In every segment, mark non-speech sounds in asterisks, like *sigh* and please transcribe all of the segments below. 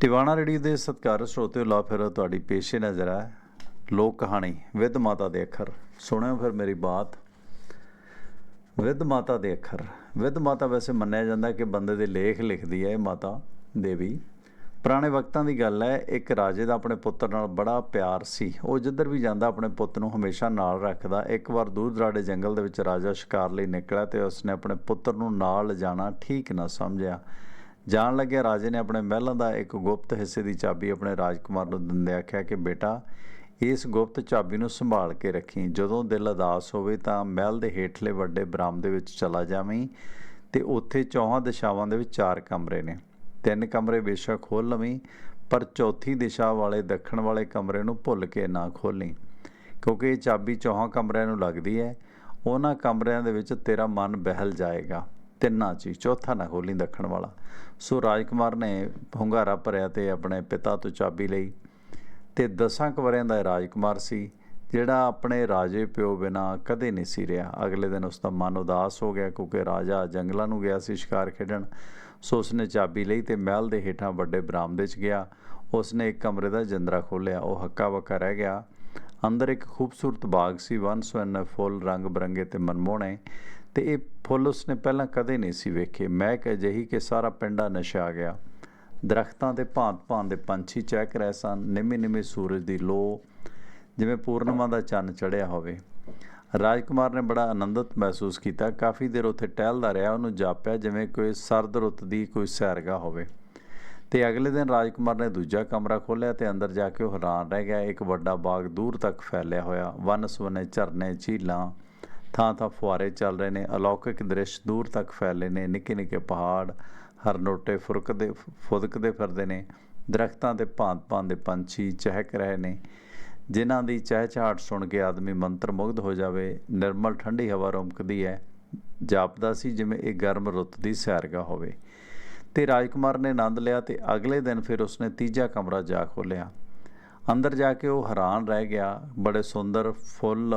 Tiwana radio ਦੇ ਸਤਿਕਾਰਤ ਸਰੋਤਿਓ ਲਾ ਫਿਰ ਤੁਹਾਡੀ ਪੇਸ਼ੇ ਨਜ਼ਰ ਹੈ ਲੋਕ ਕਹਾਣੀ, ਵਿਦ ਮਾਤਾ ਦੇ ਅੱਖਰ। ਸੁਣਿਓ ਫਿਰ ਮੇਰੀ ਬਾਤ। ਵਿਦ ਮਾਤਾ ਦੇ ਅੱਖਰ। ਵਿਦ ਮਾਤਾ ਵੈਸੇ ਮੰਨਿਆ ਜਾਂਦਾ ਕਿ ਬੰਦੇ ਦੇ ਲੇਖ ਲਿਖਦੀ ਹੈ ਇਹ ਮਾਤਾ ਦੇਵੀ। ਪੁਰਾਣੇ ਵਕਤਾਂ ਦੀ ਗੱਲ ਹੈ, ਇੱਕ ਰਾਜੇ ਦਾ ਆਪਣੇ ਪੁੱਤਰ ਨਾਲ ਬੜਾ ਪਿਆਰ ਸੀ। ਉਹ ਜਿੱਧਰ ਵੀ ਜਾਂਦਾ ਆਪਣੇ ਪੁੱਤ ਨੂੰ ਹਮੇਸ਼ਾ ਨਾਲ ਰੱਖਦਾ। ਇੱਕ ਵਾਰ ਦੂਰ ਦਰਾਡੇ ਜੰਗਲ ਦੇ ਵਿੱਚ ਰਾਜਾ ਸ਼ਿਕਾਰ ਲਈ ਨਿਕਲਿਆ ਤੇ ਉਸਨੇ ਆਪਣੇ ਪੁੱਤਰ ਨੂੰ ਨਾਲ ਲਿਜਾਣਾ ਠੀਕ ਨਾ ਸਮਝਿਆ। ਜਾਣ ਲੱਗਿਆ ਰਾਜੇ ਨੇ ਆਪਣੇ ਮਹਿਲਾਂ ਦਾ ਇੱਕ ਗੁਪਤ ਹਿੱਸੇ ਦੀ ਚਾਬੀ ਆਪਣੇ ਰਾਜਕੁਮਾਰ ਨੂੰ ਦਿੰਦੇ ਆਖਿਆ ਕਿ ਬੇਟਾ, ਇਸ ਗੁਪਤ ਚਾਬੀ ਨੂੰ ਸੰਭਾਲ ਕੇ ਰੱਖੀ। ਜਦੋਂ ਦਿਲ ਅਦਾਸ ਹੋਵੇ ਤਾਂ ਮਹਿਲ ਦੇ ਹੇਠਲੇ ਵੱਡੇ ਬਰਾਮਦੇ ਵਿੱਚ ਚਲਾ ਜਾਵੀਂ ਤੇ ਉੱਥੇ ਚੌਹਾਂ ਦਿਸ਼ਾਵਾਂ ਦੇ ਵਿੱਚ ਚਾਰ ਕਮਰੇ ਨੇ। ਤਿੰਨ ਕਮਰੇ ਬੇਸ਼ੱਕ ਖੋਲ ਲਵੀਂ, ਪਰ ਚੌਥੀ ਦਿਸ਼ਾ ਵਾਲੇ ਦੱਖਣ ਵਾਲੇ ਕਮਰੇ ਨੂੰ ਭੁੱਲ ਕੇ ਨਾ ਖੋਲੀ ਕਿਉਂਕਿ ਇਹ ਚਾਬੀ ਚੌਹਾਂ ਕਮਰਿਆਂ ਨੂੰ ਲੱਗਦੀ ਹੈ, ਉਹਨਾਂ ਕਮਰਿਆਂ ਦੇ ਵਿੱਚ ਤੇਰਾ ਮਨ ਬਹਿਲ ਜਾਏਗਾ। ਤਿੰਨਾਂ 'ਚ ਹੀ, ਚੌਥਾ ਨਾ ਖੋਲੀ ਦੱਖਣ ਵਾਲਾ। ਸੋ ਰਾਜਕੁਮਾਰ ਨੇ ਹੁੰਗਾਰਾ ਭਰਿਆ ਤੇ ਆਪਣੇ ਪਿਤਾ ਤੋਂ ਚਾਬੀ ਲਈ ਤੇ ਦਸਾਂ ਕਵਰਿਆਂ ਦਾ ਇਹ ਰਾਜਕੁਮਾਰ ਸੀ ਜਿਹੜਾ ਆਪਣੇ ਰਾਜੇ ਪਿਓ ਬਿਨਾ ਕਦੇ ਨਹੀਂ ਸੀ ਰਿਹਾ। ਅਗਲੇ ਦਿਨ ਉਸ ਦਾ ਮਨ ਉਦਾਸ ਹੋ ਗਿਆ ਕਿਉਂਕਿ ਰਾਜਾ ਜੰਗਲਾਂ ਨੂੰ ਗਿਆ ਸੀ ਸ਼ਿਕਾਰ ਖੇਡਣ। ਸੋ ਉਸਨੇ ਚਾਬੀ ਲਈ ਤੇ ਮਹਿਲ ਦੇ ਹੇਠਾਂ ਵੱਡੇ ਬਰਾਮਦੇ 'ਚ ਗਿਆ। ਉਸਨੇ ਇੱਕ ਕਮਰੇ ਦਾ ਜੰਦਰਾ ਖੋਲ੍ਹਿਆ। ਉਹ ਹੱਕਾ ਬੱਕਾ ਰਹਿ ਗਿਆ। ਅੰਦਰ ਇੱਕ ਖੂਬਸੂਰਤ ਬਾਗ ਸੀ। ਵਨ ਸੁਵੰਨੇ ਫੁੱਲ ਰੰਗ ਬਰੰਗੇ ਤੇ ਮਨਮੋਹਣੇ। ਤੇ ਇਹ ਫੁੱਲ ਉਸਨੇ ਪਹਿਲਾਂ ਕਦੇ ਨਹੀਂ ਸੀ ਵੇਖੇ। ਮਹਿਕ ਅਜਿਹੀ ਕਿ ਸਾਰਾ ਪਿੰਡਾ ਨਸ਼ਾ ਗਿਆ। ਦਰਖਤਾਂ ਤੇ ਭਾਂਤ-ਭਾਂਤ ਦੇ ਪੰਛੀ ਚਹਿਕ ਰਹੇ ਸਨ। ਨਿਮੇ-ਨਿਮੇ ਸੂਰਜ ਦੀ ਲੋ ਜਿਵੇਂ ਪੂਰਨਿਮਾ ਦਾ ਚੰਨ ਚੜ੍ਹਿਆ ਹੋਵੇ। ਰਾਜਕੁਮਾਰ ਨੇ ਬੜਾ ਆਨੰਦਿਤ ਮਹਿਸੂਸ ਕੀਤਾ। ਕਾਫੀ ਦੇਰ ਉੱਥੇ ਟਹਿਲਦਾ ਰਿਹਾ। ਉਹਨੂੰ ਜਾਪਿਆ ਜਿਵੇਂ ਕੋਈ ਸਰਦ ਰੁੱਤ ਦੀ ਕੋਈ ਸੈਰਗਾ ਹੋਵੇ। ਤੇ ਅਗਲੇ ਦਿਨ ਰਾਜਕੁਮਾਰ ਨੇ ਦੂਜਾ ਕਮਰਾ ਖੋਲ੍ਹਿਆ ਤੇ ਅੰਦਰ ਜਾ ਕੇ ਉਹ ਹੈਰਾਨ ਰਹਿ ਗਿਆ। ਇੱਕ ਵੱਡਾ ਬਾਗ ਦੂਰ ਤੱਕ ਫੈਲਿਆ ਹੋਇਆ। ਵਨ ਸੁਵੰਨੇ ਝਰਨੇ, ਝੀਲਾਂ ਥਾਂ ਥਾਂ ਫੁਆਰੇ ਚੱਲ ਰਹੇ ਨੇ, ਅਲੌਕਿਕ ਦ੍ਰਿਸ਼ ਦੂਰ ਤੱਕ ਫੈਲੇ ਨੇ, ਨਿੱਕੇ ਨਿੱਕੇ ਪਹਾੜ ਹਰਨੋਟੇ ਫੁਰਕਦੇ ਫੁਦਕਦੇ ਫਿਰਦੇ ਨੇ, ਦਰਖਤਾਂ ਤੇ ਭਾਂਤ-ਭਾਂਤ ਦੇ ਪੰਛੀ ਚਹਿਕ ਰਹੇ ਨੇ। ਜਿਨ੍ਹਾਂ ਦੀ ਚਹਿਚਹਾਟ ਸੁਣ ਕੇ ਆਦਮੀ ਮੰਤਰ ਮੁਗਧ ਹੋ ਜਾਵੇ, ਨਿਰਮਲ ਠੰਡੀ ਹਵਾ ਰੁਮਕਦੀ ਹੈ, ਜਾਪਦਾ ਸੀ ਜਿਵੇਂ ਇਹ ਗਰਮ ਰੁੱਤ ਦੀ ਸੈਰਗਾ ਹੋਵੇ। ਤੇ ਰਾਜਕੁਮਾਰ ਨੇ ਆਨੰਦ ਲਿਆ ਤੇ ਅਗਲੇ ਦਿਨ ਫਿਰ ਉਸਨੇ ਤੀਜਾ ਕਮਰਾ ਜਾ ਖੋਲ੍ਹਿਆ। ਅੰਦਰ ਜਾ ਕੇ ਉਹ ਹੈਰਾਨ ਰਹਿ ਗਿਆ, ਬੜੇ ਸੁੰਦਰ ਫੁੱਲ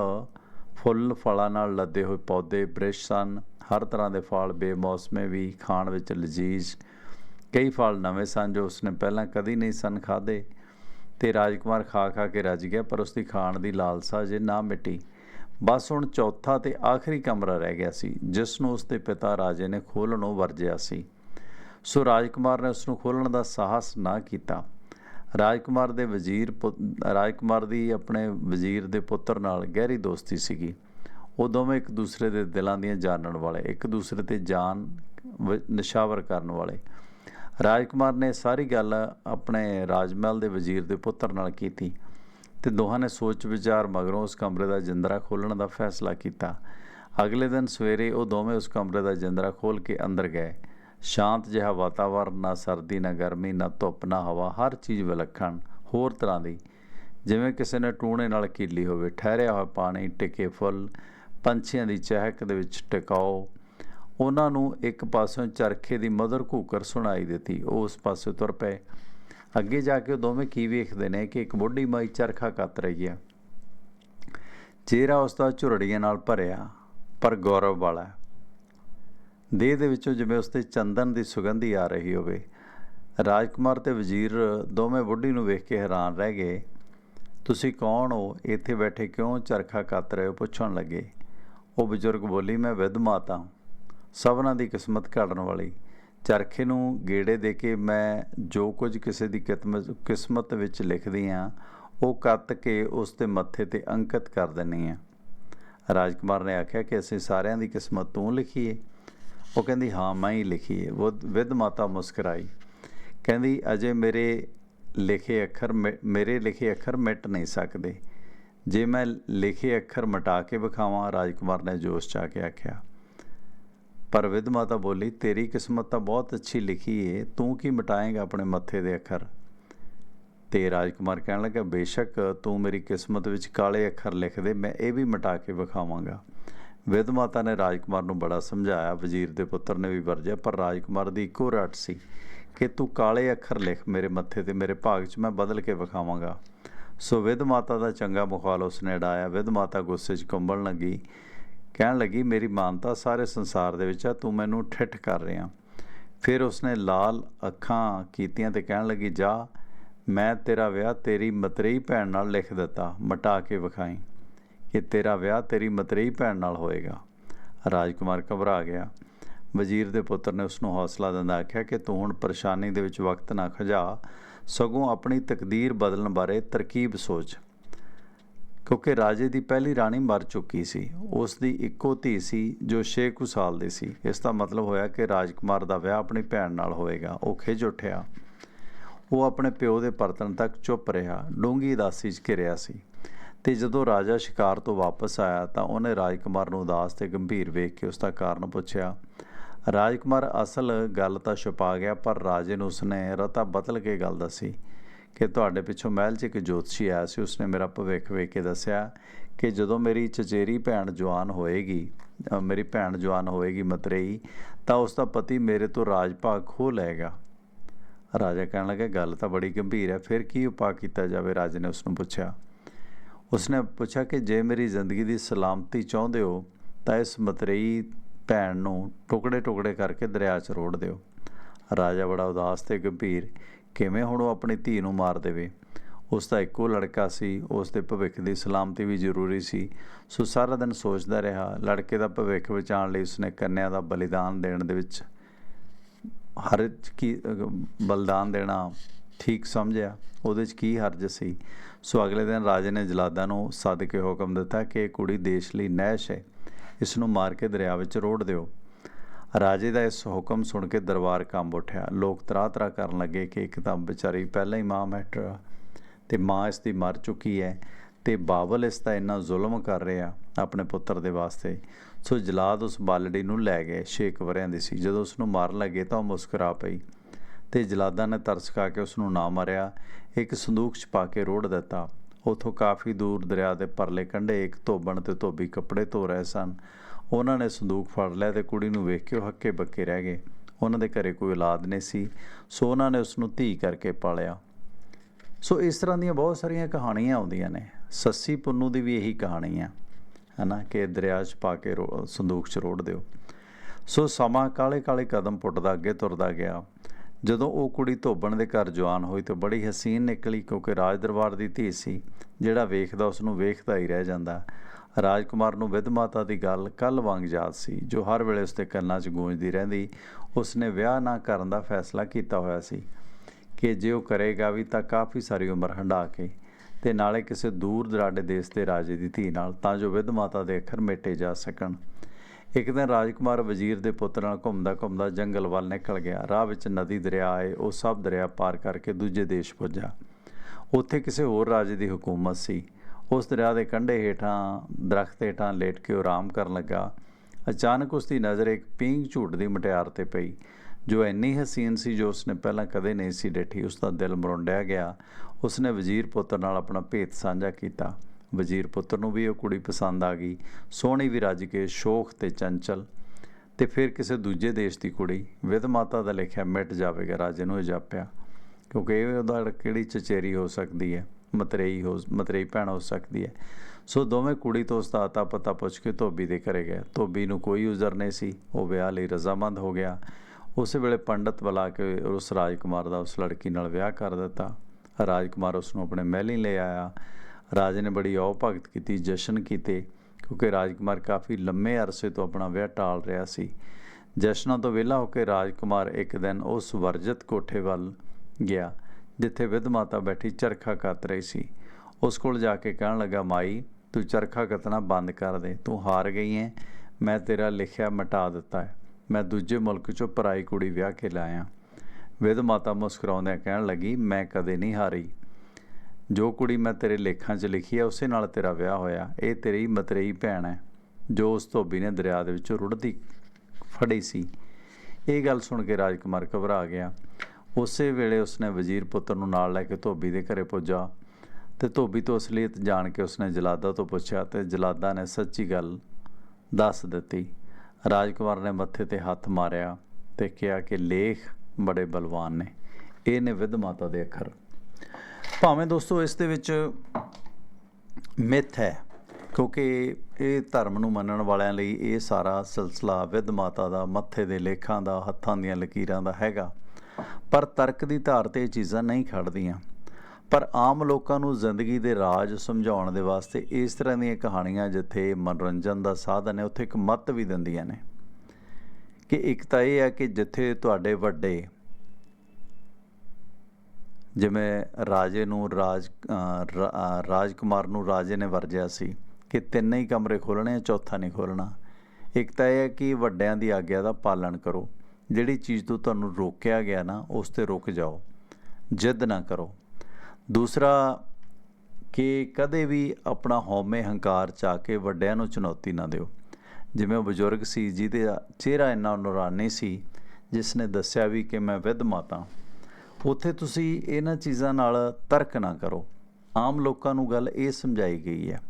ਫੁੱਲ ਫਲਾਂ ਨਾਲ ਲੱਦੇ ਹੋਏ ਪੌਦੇ ਬ੍ਰਿਸ਼ ਸਨ। ਹਰ ਤਰ੍ਹਾਂ ਦੇ ਫਲ ਬੇਮੌਸਮੇ ਵੀ ਖਾਣ ਵਿੱਚ ਲਜ਼ੀਜ਼। ਕਈ ਫਲ ਨਵੇਂ ਸਨ ਜੋ ਉਸਨੇ ਪਹਿਲਾਂ ਕਦੀ ਨਹੀਂ ਸਨ ਖਾਦੇ ਤੇ ਰਾਜਕੁਮਾਰ ਖਾ ਖਾ ਕੇ ਰੱਜ ਗਿਆ, ਪਰ ਉਸਦੀ ਖਾਣ ਦੀ ਲਾਲਸਾ ਜੇ ਨਾ ਮਿਟੀ। ਬਸ ਹੁਣ ਚੌਥਾ ਤੇ ਆਖਰੀ ਕਮਰਾ ਰਹਿ ਗਿਆ ਸੀ, ਜਿਸ ਨੂੰ ਉਸਦੇ ਪਿਤਾ ਰਾਜੇ ਨੇ ਖੋਲ੍ਹਣੋਂ ਵਰਜਿਆ ਸੀ। ਸੋ ਰਾਜਕੁਮਾਰ ਨੇ ਉਸ ਨੂੰ ਖੋਲ੍ਹਣ ਦਾ ਸਾਹਸ ਨਾ ਕੀਤਾ। ਰਾਜਕੁਮਾਰ ਦੇ ਵਜ਼ੀਰ ਪੁੱਤ- ਰਾਜਕੁਮਾਰ ਦੀ ਆਪਣੇ ਵਜ਼ੀਰ ਦੇ ਪੁੱਤਰ ਨਾਲ ਗਹਿਰੀ ਦੋਸਤੀ ਸੀਗੀ। ਉਹ ਦੋਵੇਂ ਇੱਕ ਦੂਸਰੇ ਦੇ ਦਿਲਾਂ ਦੀਆਂ ਜਾਣਨ ਵਾਲੇ, ਇੱਕ ਦੂਸਰੇ ਤੇ ਜਾਨ ਵ- ਨਿਸ਼ਾਵਰ ਕਰਨ ਵਾਲੇ। ਰਾਜਕੁਮਾਰ ਨੇ ਸਾਰੀ ਗੱਲ ਆਪਣੇ ਰਾਜਮਹਿਲ ਦੇ ਵਜ਼ੀਰ ਦੇ ਪੁੱਤਰ ਨਾਲ ਕੀਤੀ ਤੇ ਦੋਹਾਂ ਨੇ ਸੋਚ ਵਿਚਾਰ ਮਗਰੋਂ ਉਸ ਕਮਰੇ ਦਾ ਜਿੰਦਰਾ ਖੋਲਣ ਦਾ ਫੈਸਲਾ ਕੀਤਾ। ਅਗਲੇ ਦਿਨ ਸਵੇਰੇ ਉਹ ਦੋਵੇਂ ਉਸ ਕਮਰੇ ਦਾ ਜਿੰਦਰਾ ਖੋਲ ਕੇ ਅੰਦਰ ਗਏ। ਸ਼ਾਂਤ ਜਿਹਾ ਵਾਤਾਵਰਨ, ਨਾ ਸਰਦੀ, ਨਾ ਗਰਮੀ, ਨਾ ਧੁੱਪ, ਨਾ ਹਵਾ, ਹਰ ਚੀਜ਼ ਵਿਲੱਖਣ, ਹੋਰ ਤਰ੍ਹਾਂ ਦੀ। ਜਿਵੇਂ ਕਿਸੇ ਨੇ ਟੂਣੇ ਨਾਲ ਕੀਲੀ ਹੋਵੇ, ਠਹਿਰਿਆ ਹੋਇਆ ਪਾਣੀ, ਟਿਕੇ ਫੁੱਲ, ਪੰਛੀਆਂ ਦੀ ਚਹਿਕ ਦੇ ਵਿੱਚ ਟਿਕਾਓ, ਉਹਨਾਂ ਨੂੰ ਇੱਕ ਪਾਸਿਓਂ ਚਰਖੇ ਦੀ ਮਦਰ ਘੂਕਰ ਸੁਣਾਈ ਦਿੱਤੀ, ਉਹ ਉਸ ਪਾਸੇ ਤੁਰ ਪਏ। ਅੱਗੇ ਜਾ ਕੇ ਉਹ ਦੋਵੇਂ ਕੀ ਵੇਖਦੇ ਨੇ ਕਿ ਇੱਕ ਬੁੱਢੀ ਮਾਈ ਚਰਖਾ ਕੱਤ ਰਹੀ ਹੈ। ਚਿਹਰਾ ਉਸ ਦਾ ਝੁਰੜੀਆਂ ਨਾਲ ਭਰਿਆ, ਪਰ ਗੌਰਵ ਵਾਲਾ ਦੇਹ ਦੇ ਵਿੱਚੋਂ ਜਿਵੇਂ ਉਸ ਚੰਦਨ ਦੀ ਸੁਗੰਧੀ ਆ ਰਹੀ ਹੋਵੇ, ਰਾਜਕੁਮਾਰ ਤੇ ਵਜ਼ੀਰ ਦੋਵੇਂ ਬੁੱਢੀ ਨੂੰ ਵੇਖ ਕੇ ਹੈਰਾਨ ਰਹਿ ਗਏ। ਤੁਸੀਂ ਕੌਣ ਹੋ? ਇੱਥੇ ਬੈਠੇ ਕਿਉਂ ਚਰਖਾ ਕੱਤ ਰਹੇ ਹੋ? ਪੁੱਛਣ ਲੱਗੇ। ਉਹ ਬਜ਼ੁਰਗ ਬੋਲੀ, ਮੈਂ ਵਿਧ ਮਾਤਾ ਸਭਨਾਂ ਦੀ ਕਿਸਮਤ ਘੜਨ ਵਾਲੀ। ਚਰਖੇ ਨੂੰ ਗੇੜੇ ਦੇ ਕੇ ਮੈਂ ਜੋ ਕੁਝ ਕਿਸੇ ਦੀ ਕਿਤਮ- ਕਿਸਮਤ ਵਿੱਚ ਲਿਖਦੀ ਆ, ਉਹ ਕੱਤ ਕੇ ਉਸ ਦੇ ਮੱਥੇ ਤੇ ਅੰਕਿਤ ਕਰ ਦਿੰਨੀ ਆ। ਰਾਜਕੁਮਾਰ ਨੇ ਆਖਿਆ ਕਿ ਅਸੀਂ ਸਾਰਿਆਂ ਦੀ ਕਿਸਮਤ ਤੂੰ ਲਿਖੀਏ ਉਹ ਕਹਿੰਦੀ, ਹਾਂ, ਮੈਂ ਹੀ ਲਿਖੀ ਹੈ। ਉਹ ਵਿਧ ਮਾਤਾ ਮੁਸਕਰਾਈ। ਕਹਿੰਦੀ, ਅਜੇ ਮੇਰੇ ਲਿਖੇ ਅੱਖਰ ਮਿ- ਮੇਰੇ ਲਿਖੇ ਅੱਖਰ ਮਿਟ ਨਹੀਂ ਸਕਦੇ। ਜੇ ਮੈਂ ਲਿਖੇ ਅੱਖਰ ਮਿਟਾ ਕੇ ਵਿਖਾਵਾਂ, ਰਾਜਕੁਮਾਰ ਨੇ ਜੋਸ਼ ਚ ਆ ਕੇ ਆਖਿਆ, ਪਰ ਵਿਧ ਮਾਤਾ ਬੋਲੀ, ਤੇਰੀ ਕਿਸਮਤ ਤਾਂ ਬਹੁਤ ਅੱਛੀ ਲਿਖੀ ਏ। ਤੂੰ ਕੀ ਮਿਟਾਏਂਗਾ ਆਪਣੇ ਮੱਥੇ ਦੇ ਅੱਖਰ? ਤੇ ਰਾਜਕੁਮਾਰ ਕਹਿਣ ਲੱਗਾ, ਬੇਸ਼ੱਕ ਤੂੰ ਮੇਰੀ ਕਿਸਮਤ ਵਿੱਚ ਕਾਲੇ ਅੱਖਰ ਲਿਖ ਦੇ ਮੈਂ ਇਹ ਵੀ ਮਿਟਾ ਕੇ ਵਿਖਾਵਾਂਗਾ। ਵਿਧ ਮਾਤਾ ਨੇ ਰਾਜਕੁਮਾਰ ਨੂੰ ਬੜਾ ਸਮਝਾਇਆ। ਵਜ਼ੀਰ ਦੇ ਪੁੱਤਰ ਨੇ ਵੀ ਵਰਜਿਆ, ਪਰ ਰਾਜਕੁਮਾਰ ਦੀ ਇੱਕੋ ਰੱਟ ਸੀ ਕਿ ਤੂੰ ਕਾਲੇ ਅੱਖਰ ਲਿਖ ਮੇਰੇ ਮੱਥੇ ਤੇ, ਮੇਰੇ ਭਾਗ 'ਚ ਮੈਂ ਬਦਲ ਕੇ ਵਿਖਾਵਾਂਗਾ। ਸੋ ਵਿਧ ਮਾਤਾ ਦਾ ਚੰਗਾ ਮੁਖਾਲ ਉਸਨੇ ਅਡਾਇਆ ਵਿਧ ਮਾਤਾ ਗੁੱਸੇ 'ਚ ਕੰਬਣ ਲੱਗੀ, ਕਹਿਣ ਲੱਗੀ, ਮੇਰੀ ਮਾਨਤਾ ਸਾਰੇ ਸੰਸਾਰ ਦੇ ਵਿੱਚ ਆ, ਤੂੰ ਮੈਨੂੰ ਠਿੱਠ ਕਰ ਰਿਹਾ। ਫਿਰ ਉਸਨੇ ਲਾਲ ਅੱਖਾਂ ਕੀਤੀਆਂ ਤੇ ਕਹਿਣ ਲੱਗੀ, ਜਾ, ਮੈਂ ਤੇਰਾ ਵਿਆਹ ਤੇਰੀ ਮਤਰੇਈ ਭੈਣ ਨਾਲ ਲਿਖ ਦਿੱਤਾ, ਮਟਾ ਕੇ ਵਿਖਾਈ। ਕਿ ਤੇਰਾ ਵਿਆਹ ਤੇਰੀ ਮਤਰੇਈ ਭੈਣ ਨਾਲ ਹੋਏਗਾ। ਰਾਜਕੁਮਾਰ ਘਬਰਾ ਗਿਆ। ਵਜ਼ੀਰ ਦੇ ਪੁੱਤਰ ਨੇ ਉਸ ਨੂੰ ਹੌਸਲਾ ਦਿੰਦਾ ਆਖਿਆ ਕਿ ਤੂੰ ਹੁਣ ਪਰੇਸ਼ਾਨੀ ਦੇ ਵਿੱਚ ਵਕਤ ਨਾ ਖਜਾ। ਸਗੋਂ ਆਪਣੀ ਤਕਦੀਰ ਬਦਲਣ ਬਾਰੇ ਤਰਕੀਬ ਸੋਚ। ਕਿਉਂਕਿ ਰਾਜੇ ਦੀ ਪਹਿਲੀ ਰਾਣੀ ਮਰ ਚੁੱਕੀ ਸੀ। ਉਸ ਦੀ ਇੱਕੋ ਧੀ ਸੀ ਜੋ 6 ਕੁ ਸਾਲ ਦੀ ਸੀ। ਇਸ ਦਾ ਮਤਲਬ ਹੋਇਆ ਕਿ ਰਾਜਕੁਮਾਰ ਦਾ ਵਿਆਹ ਆਪਣੀ ਭੈਣ ਨਾਲ ਹੋਵੇਗਾ ਉਹ ਖਿਝ ਉੱਠਿਆ। ਉਹ ਆਪਣੇ ਪਿਓ ਦੇ ਪਰਤਣ ਤੱਕ ਚੁੱਪ ਰਿਹਾ। ਡੂੰਗੀ ਉਦਾਸੀ 'ਚ ਘਿਰਿਆ ਸੀ। ਤੇ ਜਦੋਂ ਰਾਜਾ ਸ਼ਿਕਾਰ ਤੋਂ ਵਾਪਸ ਆਇਆ ਤਾਂ ਉਹਨੇ ਰਾਜਕੁਮਾਰ ਨੂੰ ਉਦਾਸ ਤੇ ਗੰਭੀਰ ਵੇਖ ਕੇ ਉਸ ਦਾ ਕਾਰਨ ਪੁੱਛਿਆ। ਰਾਜਕੁਮਾਰ ਅਸਲ ਗੱਲ ਤਾਂ ਛੁਪਾ ਗਿਆ, ਪਰ ਰਾਜੇ ਨੂੰ ਉਸਨੇ ਰਤਾ ਬਦਲ ਕੇ ਗੱਲ ਦੱਸੀ ਕਿ ਤੁਹਾਡੇ ਪਿੱਛੋਂ ਮਹਿਲ 'ਚ ਇੱਕ ਜੋਤਸ਼ੀ ਆਇਆ ਸੀ। ਉਸਨੇ ਮੇਰਾ ਭਵਿੱਖ ਵੇਖ ਕੇ ਦੱਸਿਆ ਕਿ ਜਦੋਂ ਮੇਰੀ ਚਚੇਰੀ ਭੈਣ ਜਵਾਨ ਹੋਏਗੀ ਮੇਰੀ ਭੈਣ ਜਵਾਨ ਹੋਏਗੀ ਮਤਰੇਈ, ਤਾਂ ਉਸ ਦਾ ਪਤੀ ਮੇਰੇ ਤੋਂ ਰਾਜ ਭਾਗ ਖੋਹ ਲਏਗਾ। ਰਾਜਾ ਕਹਿਣ ਲੱਗਾ, ਗੱਲ ਤਾਂ ਬੜੀ ਗੰਭੀਰ ਹੈ, ਫਿਰ ਕੀ ਉਪਾਅ ਕੀਤਾ ਜਾਵੇ? ਰਾਜੇ ਨੇ ਉਸ ਨੂੰ ਪੁੱਛਿਆ। ਉਸਨੇ ਪੁੱਛਿਆ ਕਿ ਜੇ ਮੇਰੀ ਜ਼ਿੰਦਗੀ ਦੀ ਸਲਾਮਤੀ ਚਾਹੁੰਦੇ ਹੋ ਤਾਂ ਇਸ ਮਤਰੇਈ ਭੈਣ ਨੂੰ ਟੁਕੜੇ-ਟੁਕੜੇ ਕਰਕੇ ਦਰਿਆ 'ਚ ਰੋੜ ਦਿਓ। ਰਾਜਾ ਬੜਾ ਉਦਾਸ ਤੇ ਗੰਭੀਰ ਕਿਵੇਂ ਹੁਣ ਉਹ ਆਪਣੀ ਧੀ ਨੂੰ ਮਾਰ ਦੇਵੇ? ਉਸ ਦਾ ਇੱਕੋ ਲੜਕਾ ਸੀ ਉਸ ਦੇ ਭਵਿੱਖ ਦੀ ਸਲਾਮਤੀ ਵੀ ਜ਼ਰੂਰੀ ਸੀ। ਸੋ ਸਾਰਾ ਦਿਨ ਸੋਚਦਾ ਰਿਹਾ ਲੜਕੇ ਦਾ ਭਵਿੱਖ ਬਚਾਉਣ ਲਈ ਉਸਨੇ ਕੰਨਿਆ ਦਾ ਬਲੀਦਾਨ ਦੇਣ ਦੇ ਵਿੱਚ ਹਰ ਕੀ ਅਹ, ਦੇਣਾ ਠੀਕ ਸਮਝਿਆ, ਉਹਦੇ 'ਚ ਕੀ ਹਰਜ ਸੀ? ਸੋ ਅਗਲੇ ਦਿਨ ਰਾਜੇ ਨੇ ਜਲਾਦਾਂ ਨੂੰ ਸੱਦ ਕੇ ਹੁਕਮ ਦਿੱਤਾ ਕਿ ਇਹ ਕੁੜੀ ਦੇਸ਼ ਲਈ ਨਹਿਸ਼ ਹੈ। ਇਸ ਨੂੰ ਮਾਰ ਕੇ ਦਰਿਆ ਵਿੱਚ ਰੋੜ ਦਿਓ। ਰਾਜੇ ਦਾ ਇਸ ਹੁਕਮ ਸੁਣ ਕੇ ਦਰਬਾਰ ਕੰਬ ਉੱਠਿਆ। ਲੋਕ ਤਰਾਹ ਤਰਾਹ ਕਰਨ ਲੱਗੇ ਕਿ ਇੱਕ ਤਾਂ ਵਿਚਾਰੀ ਪਹਿਲਾਂ ਹੀ ਮਾਂ ਮੈਟਰ ਤੇ ਮਾਂ ਇਸ ਦੀ ਮਰ ਚੁੱਕੀ ਹੈ ਤੇ ਬਾਬਲ ਇਸ ਦਾ ਇੰਨਾ ਜ਼ੁਲਮ ਕਰ ਰਿਹਾ ਆਪਣੇ ਪੁੱਤਰ ਦੇ ਵਾਸਤੇ। ਸੋ ਜਲਾਦ ਉਸ ਬਾਲੜੀ ਨੂੰ ਲੈ ਗਏ। ਛੇ ਕੁ ਵਰਿਆਂ ਦੀ ਸੀ। ਜਦੋਂ ਉਸ ਨੂੰ ਮਾਰਨ ਲੱਗੇ ਤਾਂ ਉਹ ਮੁਸਕਰਾ ਪਈ। ਤੇ ਜਲਾਦਾਂ ਨੇ ਤਰਸ ਖਾ ਕੇ ਉਸ ਨੂੰ ਨਾ ਮਾਰਿਆ। ਇੱਕ ਸੰਦੂਕ 'ਚ ਪਾ ਕੇ ਰੋੜ ਦਿੱਤਾ। ਉਥੋਂ ਕਾਫੀ ਦੂਰ ਦਰਿਆ ਦੇ ਪਰਲੇ ਕੰਢੇ ਇੱਕ ਧੋਬਣ ਤੇ ਧੋਬੀ ਕੱਪੜੇ ਧੋ ਰਹੇ ਸਨ। ਉਹਨਾਂ ਨੇ ਸੰਦੂਕ ਫੜ ਲਿਆ ਤੇ ਕੁੜੀ ਨੂੰ ਵੇਖ ਕੇ ਉਹ ਹੱਕੇ ਬੱਕੇ ਰਹਿ ਗਏ। ਉਹਨਾਂ ਦੇ ਘਰੇ ਕੋਈ ਔਲਾਦ ਨਹੀਂ ਸੀ, ਸੋ ਉਹਨਾਂ ਨੇ ਉਸ ਨੂੰ ਧੀ ਕਰਕੇ ਪਾਲਿਆ। ਸੋ ਇਸ ਤਰ੍ਹਾਂ ਦੀਆਂ ਬਹੁਤ ਸਾਰੀਆਂ ਕਹਾਣੀਆਂ ਆਉਂਦੀਆਂ ਨੇ। ਸੱਸੀ ਪੁੰਨੂ ਦੀ ਵੀ ਇਹੀ ਕਹਾਣੀ ਆ ਹਨਾ, ਕਿ ਦਰਿਆ 'ਚ ਪਾ ਕੇ ਰੋ- ਸੰਦੂਕ 'ਚ ਰੋੜ ਦਿਓ। ਸੋ ਸਮਾਂ ਕਾਲੇ ਕਾਲੇ ਕਦਮ ਪੁੱਟਦਾ, ਅੱਗੇ ਤੁਰਦਾ ਗਿਆ। ਜਦੋਂ ਉਹ ਕੁੜੀ ਧੋਬਣ ਦੇ ਘਰ ਜਵਾਨ ਹੋਈ ਤਾਂ ਬੜੀ ਹਸੀਨ ਨਿਕਲੀ ਕਿਉਂਕਿ ਰਾਜ ਦਰਬਾਰ ਦੀ ਧੀ ਸੀ, ਜਿਹੜਾ ਵੇਖਦਾ ਉਸ ਨੂੰ ਵੇਖਦਾ ਹੀ ਰਹਿ ਜਾਂਦਾ। ਰਾਜਕੁਮਾਰ ਨੂੰ ਵਿਧ ਮਾਤਾ ਦੀ ਗੱਲ ਕੱਲ ਵਾਂਗ ਯਾਦ ਸੀ, ਜੋ ਹਰ ਵੇਲੇ ਉਸਦੇ ਕੰਨਾਂ 'ਚ ਗੂੰਜਦੀ ਰਹਿੰਦੀ। ਉਸਨੇ ਵਿਆਹ ਨਾ ਕਰਨ ਦਾ ਫੈਸਲਾ ਕੀਤਾ ਹੋਇਆ ਸੀ ਕਿ ਜੇ ਉਹ ਕਰੇਗਾ ਵੀ ਤਾਂ ਕਾਫੀ ਸਾਰੀ ਉਮਰ ਹੰਢਾ ਕੇ ਤੇ ਨਾਲੇ ਕਿਸੇ ਦੂਰ ਦਰਾਡੇ ਦੇਸ਼ ਦੇ ਰਾਜੇ ਦੀ ਧੀ ਨਾਲ ਤਾਂ ਜੋ ਵਿਧ ਮਾਤਾ ਦੇ ਅੱਖਰ ਮੇਟੇ ਜਾ ਸਕਣ। ਇੱਕ ਦਿਨ ਰਾਜਕੁਮਾਰ ਵਜ਼ੀਰ ਦੇ ਪੁੱਤਰ ਨਾਲ ਘੁੰਮਦਾ ਘੁੰਮਦਾ ਜੰਗਲ ਵੱਲ ਨਿਕਲ ਗਿਆ। ਰਾਹ ਵਿੱਚ ਨਦੀ, ਦਰਿਆ ਆਏ, ਉਹ ਸਭ ਦਰਿਆ ਪਾਰ ਕਰਕੇ ਦੂਜੇ ਦੇਸ਼ ਪੁੱਜਾ। ਉੱਥੇ ਕਿਸੇ ਹੋਰ ਰਾਜੇ ਦੀ ਹਕੂਮਤ ਸੀ। ਉਸ ਦਰਿਆ ਦੇ ਕੰਢੇ ਹੇਠਾਂ, ਦਰਖਤ ਹੇਠਾਂ ਲੇਟ ਕੇ ਉਹ ਆਰਾਮ ਕਰਨ ਲੱਗਾ। ਅਚਾਨਕ ਉਸ ਦੀ ਨਜ਼ਰ ਇੱਕ ਪੀਂਘ ਝੂਟ ਦੀ ਮਟਿਆਰ ਤੇ ਪਈ। ਜੋ ਇੰਨੀ ਹਸੀਨ ਸੀ ਜੋ ਉਸਨੇ ਪਹਿਲਾਂ ਕਦੇ ਨਹੀਂ ਸੀ ਡਿਠੀ ਉਸ ਦਾ ਦਿਲ ਮਰੁੰਡਿਆ ਗਿਆ। ਉਸਨੇ ਵਜ਼ੀਰ ਪੁੱਤਰ ਨਾਲ ਆਪਣਾ ਭੇਤ ਸਾਂਝਾ ਕੀਤਾ। ਵਜ਼ੀਰ ਪੁੱਤਰ ਨੂੰ ਵੀ ਉਹ ਕੁੜੀ ਪਸੰਦ ਆ ਗਈ। ਸੋਹਣੀ ਵੀ ਰੱਜ ਕੇ ਸ਼ੋਖ ਤੇ ਚੰਚਲ। ਤੇ ਫਿਰ ਕਿਸੇ ਦੂਜੇ ਦੇਸ਼ ਦੀ ਕੁੜੀ ਵਿਧ ਮਾਤਾ ਦਾ ਲਿਖਿਆ ਮਿਟ ਜਾਵੇਗਾ, ਰਾਜੇ ਨੂੰ ਜਾਪਿਆ ਕਿਉਂਕਿ ਇਹ ਉਹਦਾ ਕਿਹੜੀ ਚਚੇਰੀ ਹੋ ਸਕਦੀ ਹੈ? ਮਤਰੇਈ ਹੋ, ਮਤਰੇਈ ਭੈਣ ਹੋ ਸਕਦੀ ਹੈ। ਸੋ ਦੋਵੇਂ ਕੁੜੀ ਤੋਂ ਉਸਦਾ ਆਤਾ ਪਤਾ ਪੁੱਛ ਕੇ ਧੋਬੀ ਦੇ ਘਰੇ ਗਏ। ਧੋਬੀ ਨੂੰ ਕੋਈ ਉਜ਼ਰ ਨਹੀਂ ਸੀ। ਉਹ ਵਿਆਹ ਲਈ ਰਜ਼ਾਮੰਦ ਹੋ ਗਿਆ। ਉਸੇ ਵੇਲੇ ਪੰਡਤ ਬੁਲਾ ਕੇ ਉਸ ਰਾਜਕੁਮਾਰ ਦਾ ਉਸ ਲੜਕੀ ਨਾਲ ਵਿਆਹ ਕਰ ਦਿੱਤਾ। ਰਾਜਕੁਮਾਰ ਉਸ ਨੂੰ ਆਪਣੇ ਮਹਿਲ ਲੈ ਆਇਆ। ਰਾਜੇ ਨੇ ਬੜੀ ਔ ਭਗਤ ਕੀਤੀ, ਜਸ਼ਨ ਕੀਤੇ, ਕਿਉਂਕਿ ਰਾਜਕੁਮਾਰ ਕਾਫੀ ਲੰਮੇ ਅਰਸੇ ਤੋਂ ਆਪਣਾ ਵਿਆਹ ਟਾਲ ਰਿਹਾ ਸੀ। ਜਸ਼ਨਾਂ ਤੋਂ ਵਿਹਲਾ ਹੋ ਕੇ ਰਾਜਕੁਮਾਰ ਇੱਕ ਦਿਨ ਉਸ ਵਰਜਤ ਕੋਠੇ ਵੱਲ ਗਿਆ, ਜਿੱਥੇ ਵਿਧ ਮਾਤਾ ਬੈਠੀ ਚਰਖਾ ਕੱਤ ਰਹੀ ਸੀ। ਉਸ ਕੋਲ ਜਾ ਕੇ ਕਹਿਣ ਲੱਗਾ, ਮਾਈ, ਤੂੰ ਚਰਖਾ ਕੱਤਣਾ ਬੰਦ ਕਰ ਦੇ, ਤੂੰ ਹਾਰ ਗਈ ਹੈ, ਮੈਂ ਤੇਰਾ ਲਿਖਿਆ ਮਿਟਾ ਦਿੱਤਾ ਹੈ, ਮੈਂ ਦੂਜੇ ਮੁਲਕ ਚੋਂ ਪਰਾਈ ਕੁੜੀ ਵਿਆਹ ਕੇ ਲਾਇਆ ਵਿਧ ਮਾਤਾ ਮੁਸਕਰਾਉਂਦਿਆਂ ਕਹਿਣ ਲੱਗੀ, ਮੈਂ ਕਦੇ ਨਹੀਂ ਹਾਰੀ। ਜੋ ਕੁੜੀ ਮੈਂ ਤੇਰੇ ਲੇਖਾਂ 'ਚ ਲਿਖੀ ਹੈ, ਉਸੇ ਨਾਲ ਤੇਰਾ ਵਿਆਹ ਹੋਇਆ। ਇਹ ਤੇਰੀ ਮਤਰੇਈ ਭੈਣ ਹੈ, ਜੋ ਉਸ ਧੋਬੀ ਨੇ ਦਰਿਆ ਦੇ ਵਿੱਚੋਂ ਰੁੜਦੀ ਫੜੀ ਸੀ। ਇਹ ਗੱਲ ਸੁਣ ਕੇ ਰਾਜਕੁਮਾਰ ਘਬਰਾ ਗਿਆ। ਉਸੇ ਵੇਲੇ ਉਸਨੇ ਵਜ਼ੀਰ ਪੁੱਤਰ ਨੂੰ ਨਾਲ ਲੈ ਕੇ ਧੋਬੀ ਦੇ ਘਰੇ ਪੁੱਜਾ ਤੇ ਧੋਬੀ ਤੋਂ ਅਸਲੀਅਤ ਜਾਣ ਕੇ ਉਸਨੇ ਜਲਾਦਾ ਤੋਂ ਪੁੱਛਿਆ ਤੇ ਜਲਾਦਾ ਨੇ ਸੱਚੀ ਗੱਲ ਦੱਸ ਦਿੱਤੀ। ਰਾਜਕੁਮਾਰ ਨੇ ਮੱਥੇ ਤੇ ਹੱਥ ਮਾਰਿਆ ਤੇ ਕਿਹਾ ਕਿ ਲੇਖ ਬੜੇ ਬਲਵਾਨ ਨੇ। ਇਹ ਨੇ ਵਿਧ ਮਾਤਾ ਦੇ ਅੱਖਰ। ਭਾਵੇਂ ਦੋਸਤੋ ਇਸ ਦੇ ਵਿੱਚ ਮਿੱਥ ਹੈ, ਕਿਉਂਕਿ ਇਹ ਧਰਮ ਨੂੰ ਮੰਨਣ ਵਾਲਿਆਂ ਲਈ ਇਹ ਸਾਰਾ ਸਿਲਸਿਲਾ ਵਿਦ ਮਾਤਾ ਦਾ, ਮੱਥੇ ਦੇ ਲੇਖਾਂ ਦਾ, ਹੱਥਾਂ ਦੀਆਂ ਲਕੀਰਾਂ ਦਾ ਹੈਗਾ। ਪਰ ਤਰਕ ਦੀ ਧਾਰ ਤੇ ਇਹ ਚੀਜ਼ਾਂ ਨਹੀਂ ਖੜਦੀਆਂ। ਪਰ ਆਮ ਲੋਕਾਂ ਨੂੰ ਜ਼ਿੰਦਗੀ ਦੇ ਰਾਜ ਸਮਝਾਉਣ ਦੇ ਵਾਸਤੇ ਇਸ ਤਰ੍ਹਾਂ ਦੀਆਂ ਕਹਾਣੀਆਂ ਜਿੱਥੇ ਮਨੋਰੰਜਨ ਦਾ ਸਾਧਨ ਹੈ, ਉੱਥੇ ਇੱਕ ਮੱਤ ਵੀ ਦਿੰਦੀਆਂ ਨੇ। ਕਿ ਇੱਕ ਤਾਂ ਇਹ ਹੈ ਕਿ ਜਿੱਥੇ ਤੁਹਾਡੇ ਵੱਡੇ ਜਿਵੇਂ ਰਾਜੇ ਨੂੰ ਰਾਜ, ਅਹ, ਰਾ- ਰਾਜਕੁਮਾਰ ਨੂੰ ਰਾਜੇ ਨੇ ਵਰਜਿਆ ਸੀ ਕਿ ਤਿੰਨ ਹੀ ਕਮਰੇ ਖੋਲਣੇ ਚੌਥਾ ਨਹੀਂ ਖੋਲਣਾ ਇੱਕ ਤਾਂ ਇਹ ਹੈ ਕਿ ਵੱਡਿਆਂ ਦੀ ਆਗਿਆ ਦਾ ਪਾਲਣ ਕਰੋ। ਜਿਹੜੀ ਚੀਜ਼ ਤੋਂ ਤੁਹਾਨੂੰ ਰੋਕਿਆ ਗਿਆ ਨਾ, ਉਸ ਤੇ ਰੁਕ ਜਾਓ। ਜਿੱਦ ਨਾ ਕਰੋ। ਦੂਸਰਾ ਕਿ ਕਦੇ ਵੀ ਆਪਣਾ ਹਉਮੈ ਹੰਕਾਰ ਚਾ ਕੇ ਵੱਡਿਆਂ ਨੂੰ ਚੁਣੌਤੀ ਨਾ ਦਿਓ। ਜਿਵੇਂ ਉਹ ਬਜ਼ੁਰਗ ਸੀ, ਜਿਹਦੇ ਚਿਹਰਾ ਇੰਨਾ ਨੂਰਾਨੀ ਸੀ, ਜਿਸ ਨੇ ਦੱਸਿਆ ਵੀ ਕਿ ਮੈਂ ਵਿਧ ਮਾਤਾ ਉੱਥੇ ਤੁਸੀਂ ਇਹਨਾਂ ਚੀਜ਼ਾਂ ਨਾਲ ਤਰਕ ਨਾ ਕਰੋ। ਆਮ ਲੋਕਾਂ ਨੂੰ ਗੱਲ ਇਹ ਸਮਝਾਈ ਗਈ ਹੈ।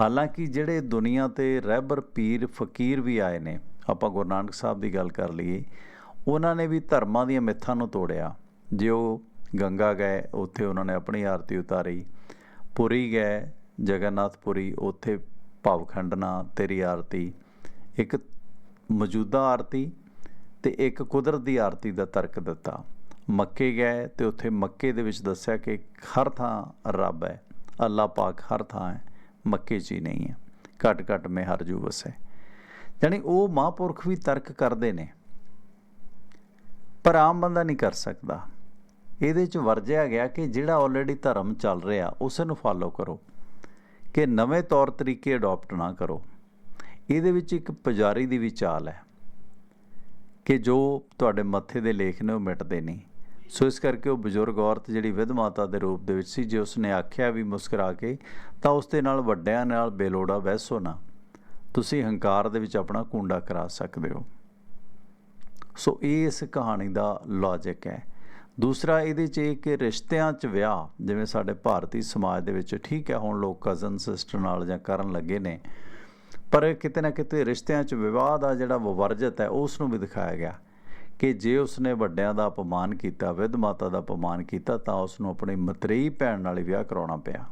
ਹਾਲਾਂਕਿ ਜਿਹੜੇ ਦੁਨੀਆ ਤੇ ਰਹਿਬਰ ਪੀਰ ਫਕੀਰ ਵੀ ਆਏ ਨੇ, ਆਪਾਂ ਗੁਰੂ ਨਾਨਕ ਸਾਹਿਬ ਦੀ ਗੱਲ ਕਰ ਲਈਏ, ਉਹਨਾਂ ਨੇ ਵੀ ਧਰਮਾਂ ਦੀਆਂ ਮਿੱਥਾਂ ਨੂੰ ਤੋੜਿਆ। ਜੇ ਉਹ ਗੰਗਾ ਗਏ, ਉੱਥੇ ਉਹਨਾਂ ਨੇ ਆਪਣੀ ਆਰਤੀ ਉਤਾਰੀ। ਪੁਰੀ ਗਏ, ਜਗਨਨਾਥਪੁਰੀ, ਉੱਥੇ ਭਵਖੰਡਨਾ ਤੇਰੀ ਆਰਤੀ। ਇੱਕ ਮੌਜੂਦਾ ਆਰਤੀ ਤੇ ਇੱਕ ਕੁਦਰਤ ਦੀ ਆਰਤੀ ਦਾ ਤਰਕ ਦਿੱਤਾ। ਮੱਕੇ ਗਏ ਤੇ ਉੱਥੇ ਮੱਕੇ ਦੇ ਵਿੱਚ ਦੱਸਿਆ ਕਿ ਹਰ ਥਾਂ ਰੱਬ ਹੈ, ਅੱਲਾਹ ਪਾਕ ਹਰ ਥਾਂ ਹੈ, ਮੱਕੇ 'ਚ ਹੀ ਨਹੀਂ ਹੈ। ਘਟ ਘਟ ਮੇ ਹਰ ਜੂ ਵਸੈ ਯਾਨੀ ਉਹ ਮਹਾਂਪੁਰਖ ਵੀ ਤਰਕ ਕਰਦੇ ਨੇ, ਪਰ ਆਮ ਬੰਦਾ ਨਹੀਂ ਕਰ ਸਕਦਾ। ਇਹਦੇ 'ਚ ਵਰਜਿਆ ਗਿਆ ਕਿ ਜਿਹੜਾ ਆਲਰੇਡੀ ਧਰਮ ਚੱਲ ਰਿਹਾ ਉਸੇ ਨੂੰ ਫਾਲੋ ਕਰੋ, ਕਿ ਨਵੇਂ ਤੌਰ ਤਰੀਕੇ ਅਡਾਪਟ ਨਾ ਕਰੋ। ਇਹਦੇ ਵਿੱਚ ਇੱਕ ਪੁਜਾਰੀ ਦੀ ਵੀ ਚਾਲ ਹੈ, ਕਿ ਜੋ ਤੁਹਾਡੇ ਮੱਥੇ ਦੇ ਲੇਖ ਨੇ ਉਹ ਮਿਟਦੇ ਨਹੀਂ। ਸੋ ਇਸ ਕਰਕੇ ਉਹ ਬਜ਼ੁਰਗ ਔਰਤ ਜਿਹੜੀ ਵਿਧ ਮਾਤਾ ਦੇ ਰੂਪ ਦੇ ਵਿੱਚ ਸੀ, ਜੇ ਉਸਨੇ ਆਖਿਆ ਵੀ ਮੁਸਕਰਾ ਕੇ, ਤਾਂ ਉਸ ਦੇ ਨਾਲ ਵੱਡਿਆਂ ਨਾਲ ਬੇਲੋੜਾ ਬਹਿਸੋ ਨਾ। ਤੁਸੀਂ ਹੰਕਾਰ ਦੇ ਵਿੱਚ ਆਪਣਾ ਕੁੰਡਾ ਕਰਾ ਸਕਦੇ ਹੋ। ਸੋ ਇਹ ਇਸ ਕਹਾਣੀ ਦਾ ਲੌਜੀਕ ਹੈ। ਦੂਸਰਾ ਇਹਦੇ 'ਚ ਇਹ ਕਿ ਰਿਸ਼ਤਿਆਂ 'ਚ ਵਿਆਹ, ਜਿਵੇਂ ਸਾਡੇ ਭਾਰਤੀ ਸਮਾਜ ਦੇ ਵਿੱਚ ਠੀਕ ਹੈ, ਹੁਣ ਲੋਕ ਕਜ਼ਨ ਸਿਸਟਰ ਨਾਲ ਜਾਂ ਕਰਨ ਲੱਗੇ ਨੇ, ਪਰ ਕਿਤੇ ਨਾ ਕਿਤੇ ਰਿਸ਼ਤਿਆਂ 'ਚ ਵਿਵਾਹ ਦਾ ਜਿਹੜਾ ਵਰਜਤ ਹੈ, ਉਸ ਨੂੰ ਵੀ ਦਿਖਾਇਆ ਗਿਆ। ਕਿ ਜੇ ਉਸਨੇ ਵੱਡਿਆਂ ਦਾ ਅਪਮਾਨ ਕੀਤਾ, ਵਿਧ ਮਾਤਾ ਦਾ ਅਪਮਾਨ ਕੀਤਾ, ਤਾਂ ਉਸ ਨੂੰ ਆਪਣੀ ਮਤਰੇਈ ਭੈਣ ਨਾਲ ਹੀ ਵਿਆਹ ਕਰਾਉਣਾ ਪਿਆ।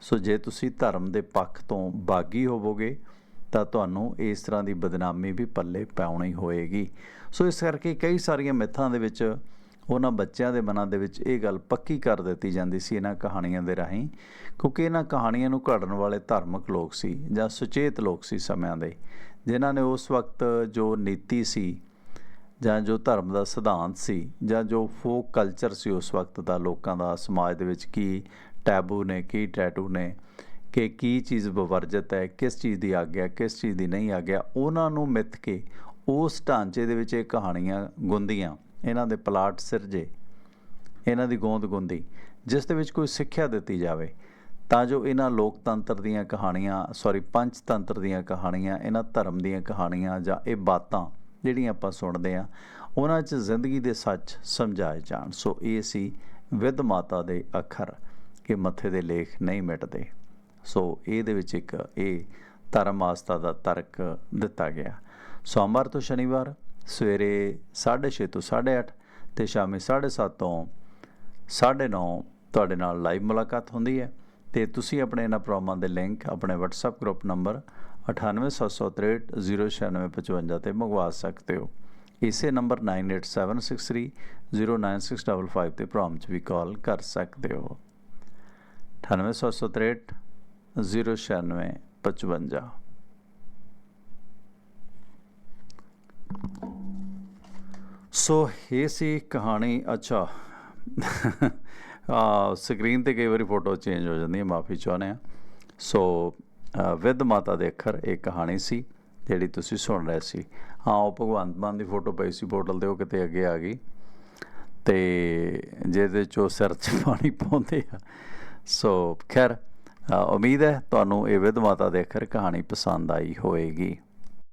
ਸੋ ਜੇ ਤੁਸੀਂ ਧਰਮ ਦੇ ਪੱਖ ਤੋਂ ਬਾਗੀ ਹੋਵੋਗੇ, ਤਾਂ ਤੁਹਾਨੂੰ ਇਸ ਤਰ੍ਹਾਂ ਦੀ ਬਦਨਾਮੀ ਵੀ ਪੱਲੇ ਪਾਉਣੀ ਹੋਏਗੀ। ਸੋ ਇਸ ਕਰਕੇ ਕਈ ਸਾਰੀਆਂ ਮਿੱਥਾਂ ਦੇ ਵਿੱਚ, ਉਹਨਾਂ ਬੱਚਿਆਂ ਦੇ ਮਨਾਂ ਦੇ ਵਿੱਚ ਇਹ ਗੱਲ ਪੱਕੀ ਕਰ ਦਿੱਤੀ ਜਾਂਦੀ ਸੀ ਇਹਨਾਂ ਕਹਾਣੀਆਂ ਦੇ ਰਾਹੀਂ, ਕਿਉਂਕਿ ਇਹਨਾਂ ਕਹਾਣੀਆਂ ਨੂੰ ਘੜਨ ਵਾਲੇ ਧਾਰਮਿਕ ਲੋਕ ਸੀ ਜਾਂ ਸੁਚੇਤ ਲੋਕ ਸੀ ਸਮਿਆਂ ਦੇ, ਜਿਨ੍ਹਾਂ ਨੇ ਉਸ ਵਕਤ ਜੋ ਨੀਤੀ ਸੀ ਜਾਂ ਜੋ ਧਰਮ ਦਾ ਸਿਧਾਂਤ ਸੀ, ਜਾਂ ਜੋ ਫੋਕ ਕਲਚਰ ਸੀ ਉਸ ਵਕਤ ਦਾ ਲੋਕਾਂ ਦਾ, ਸਮਾਜ ਦੇ ਵਿੱਚ ਕੀ ਟੈਬੂ ਨੇ, ਕੀ ਟੈਟੂ ਨੇ, ਕਿ ਕੀ ਚੀਜ਼ ਬਵਰਜਤ ਹੈ, ਕਿਸ ਚੀਜ਼ ਦੀ ਆਗਿਆ, ਕਿਸ ਚੀਜ਼ ਦੀ ਨਹੀਂ ਆਗਿਆ, ਉਹਨਾਂ ਨੂੰ ਮਿੱਥ ਕੇ ਉਸ ਢਾਂਚੇ ਦੇ ਵਿੱਚ ਇਹ ਕਹਾਣੀਆਂ ਗੁੰਦੀਆਂ, ਇਹਨਾਂ ਦੇ ਪਲਾਟ ਸਿਰਜੇ, ਇਹਨਾਂ ਦੀ ਗੋਂਦ ਗੁੰਦੀ, ਜਿਸ ਦੇ ਵਿੱਚ ਕੋਈ ਸਿੱਖਿਆ ਦਿੱਤੀ ਜਾਵੇ, ਤਾਂ ਜੋ ਇਹਨਾਂ ਲੋਕਤੰਤਰ ਦੀਆਂ ਕਹਾਣੀਆਂ ਸੌਰੀ ਪੰਚਤੰਤਰ ਦੀਆਂ ਕਹਾਣੀਆਂ, ਇਹਨਾਂ ਧਰਮ ਦੀਆਂ ਕਹਾਣੀਆਂ ਜਾਂ ਇਹ ਬਾਤਾਂ ਜਿਹੜੀਆਂ ਆਪਾਂ ਸੁਣਦੇ ਆ ਉਹਨਾਂ 'ਚ ਜ਼ਿੰਦਗੀ ਦੇ ਸੱਚ ਸਮਝਾਏ ਜਾਣ। ਸੋ ਇਹ ਸੀ ਵਿਦ ਮਾਤਾ ਦੇ ਅੱਖਰ ਕਿ ਮੱਥੇ ਦੇ ਲੇਖ ਨਹੀਂ ਮਿਟਦੇ। ਸੋ ਇਹਦੇ ਵਿੱਚ ਇੱਕ ਇਹ ਧਰਮ ਆਸਥਾ ਦਾ ਤਰਕ ਦਿੱਤਾ ਗਿਆ। ਸੋਮਵਾਰ ਤੋਂ ਸ਼ਨੀਵਾਰ, ਸਵੇਰੇ 6:30 ਤੋਂ 8:30 ਤੇ ਸ਼ਾਮੀ 7:30 ਤੋਂ 9:30 ਤੁਹਾਡੇ ਨਾਲ ਲਾਈਵ ਮੁਲਾਕਾਤ ਹੁੰਦੀ ਹੈ। ਤੇ ਤੁਸੀਂ ਆਪਣੇ ਇਹਨਾਂ ਪ੍ਰੋਗਰਾਮਾਂ ਦੇ ਲਿੰਕ ਆਪਣੇ WhatsApp ਗਰੁੱਪ ਨੰਬਰ 9876309655 ਤੇ ਮੰਗਵਾ ਸਕਦੇ ਹੋ। ਇਸੇ ਨੰਬਰ 9876309655 ਤੇ ਪ੍ਰੋਗਰਾਮ 'ਚ ਵੀ ਕਾਲ ਕਰ ਸਕਦੇ ਹੋ। 9876309655 ਸੋ, ਇਹ ਸੀ ਕਹਾਣੀ, ਅੱਛਾ। ਆ ਸਕਰੀਨ ਤੇ ਕਈ ਵਾਰੀ ਫੋਟੋ ਚੇਂਜ ਹੋ ਜਾਂਦੀ ਹੈ, ਮਾਫੀ ਚਾਹੁੰਦੇ ਆ ਸੋ ਵਿਦ ਮਾਤਾ ਦੇ ਅੱਖਰ, ਇਹ ਕਹਾਣੀ ਸੀ, ਜਿਹੜੀ ਤੁਸੀਂ ਸੁਣ ਰਹੇ ਸੀ। ਹਾਂ, ਉਹ ਭਗਵੰਤ ਮਾਨ ਦੀ ਫੋਟੋ ਪਈ ਸੀ ਪੋਰਟਲ ਤੇ ਉਹ ਕਿਤੇ ਅੱਗੇ ਆ ਗਈ। ਤੇ ਜਿਹਦੇ ਚੋਂ ਸਿਰ 'ਚ *laughs* ਪਾਣੀ ਪਾਉਂਦੇ ਆ। ਸੋ, ਖੈਰ ਉਮੀਦ ਹੈ ਤੁਹਾਨੂੰ ਇਹ ਵਿਦ ਮਾਤਾ ਦੇ ਅੱਖਰ ਕਹਾਣੀ ਪਸੰਦ ਆਈ ਹੋਵੇਗੀ।